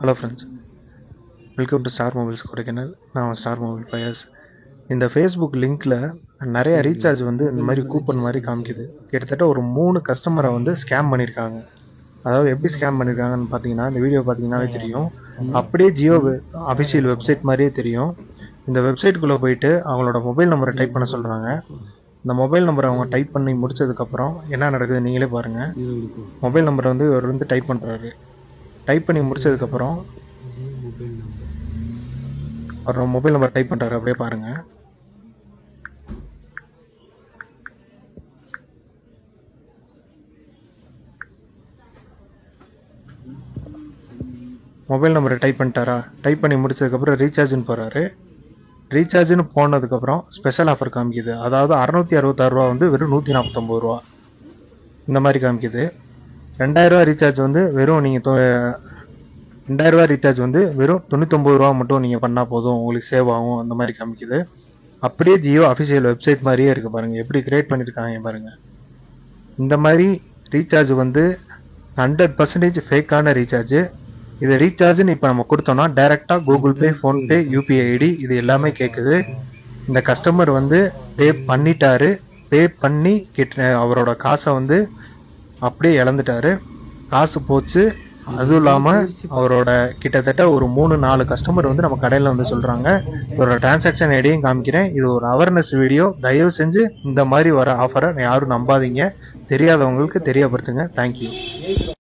Hello friends welcome to star mobiles Kodaikanal நான் star mobile பயஸ் இந்த ஃபேஸ்புக் லிங்க்கில் நிறைய ரீசார்ஜ் வந்து இந்த மாதிரி கூப்பன் மாதிரி காமிக்குது. கிட்டத்தட்ட ஒரு மூணு கஸ்டமரை வந்து ஸ்கேம் பண்ணியிருக்காங்க அதாவது எப்படி ஸ்கேம் பண்ணியிருக்காங்கன்னு பார்த்தீங்கன்னா இந்த வீடியோ பார்த்தீங்கன்னாவே தெரியும். அப்படியே ஜியோ அஃபிஷியல் வெப்சைட் மாதிரியே தெரியும். இந்த வெப்சைட்டுக்குள்ளே போயிட்டு அவங்களோட மொபைல் நம்பரை டைப் பண்ண சொல்கிறாங்க இந்த மொபைல் நம்பரை அவங்க டைப் பண்ணி முடிச்சதுக்கப்புறம் என்ன நடக்குது நீங்களே பாருங்கள் மொபைல் நம்பரை வந்து இவர் வந்து டைப் பண்ணுறாரு டைப் பண்ணி முடிச்சதுக்கப்புறம் அவர் மொபைல் நம்பர் டைப் பண்ணுறாரு அப்படியே பாருங்க. மொபைல் நம்பரை டைப் பண்ணிட்டாரா? டைப் பண்ணி முடிச்சதுக்கப்புறம் ரீசார்ஜ்னு போகிறாரு ரீசார்ஜ்னு போனதுக்கப்புறம் ஸ்பெஷல் ஆஃபர் காமிக்குது. அதாவது அறநூற்றி அறுபத்தாறு ரூபா வந்து வெறும் நூற்றி நாற்பத்தொம்பது ரூபா. இந்த மாதிரி காமிக்குது. ரெண்டாயிரரூவா ரீசார்ஜ் வந்து வெறும் நீங்கள் ரெண்டாயிரரூவா ரீசார்ஜ் வந்து வெறும் தொண்ணூத்தொம்பது ரூபா மட்டும் நீங்கள் பண்ணால் போதும். உங்களுக்கு சேவ் ஆகும். அந்த மாதிரி காமிக்குது. அப்படியே ஜியோ அஃபிஷியல் வெப்சைட் மாதிரியே இருக்குது பாருங்கள் எப்படி கிரியேட் பண்ணியிருக்காங்க பாருங்கள் இந்த மாதிரி ரீசார்ஜ் வந்து ஹண்ட்ரட் பர்சன்டேஜ் ஃபேக்கான ரீசார்ஜ் இது ரீசார்ஜ்னு இப்போ நம்ம கொடுத்தோம்னா டைரெக்டாக Google Pay PhonePe UPI ID இது எல்லாமே கேட்குது இந்த கஸ்டமர் வந்து பே பண்ணிட்டாரு. பே பண்ணி கிட்ட அவரோட காசை வந்து அப்படியே இழந்துட்டாரு. காசு போச்சு. அதுவும் இல்லாமல் அவரோட கிட்டத்தட்ட ஒரு மூணு நாலு கஸ்டமர் வந்து நம்ம கடையில் வந்து சொல்கிறாங்க இதோட டிரான்சாக்ஷன் ஐடியும் காமிக்கிறேன். இது ஒரு அவேர்னஸ் வீடியோ தயவு செஞ்சு இந்த மாதிரி வர ஆஃபரை யாரும் நம்பாதீங்க. தெரியாதவங்களுக்கு தெரியப்படுத்துங்க. தேங்க்யூ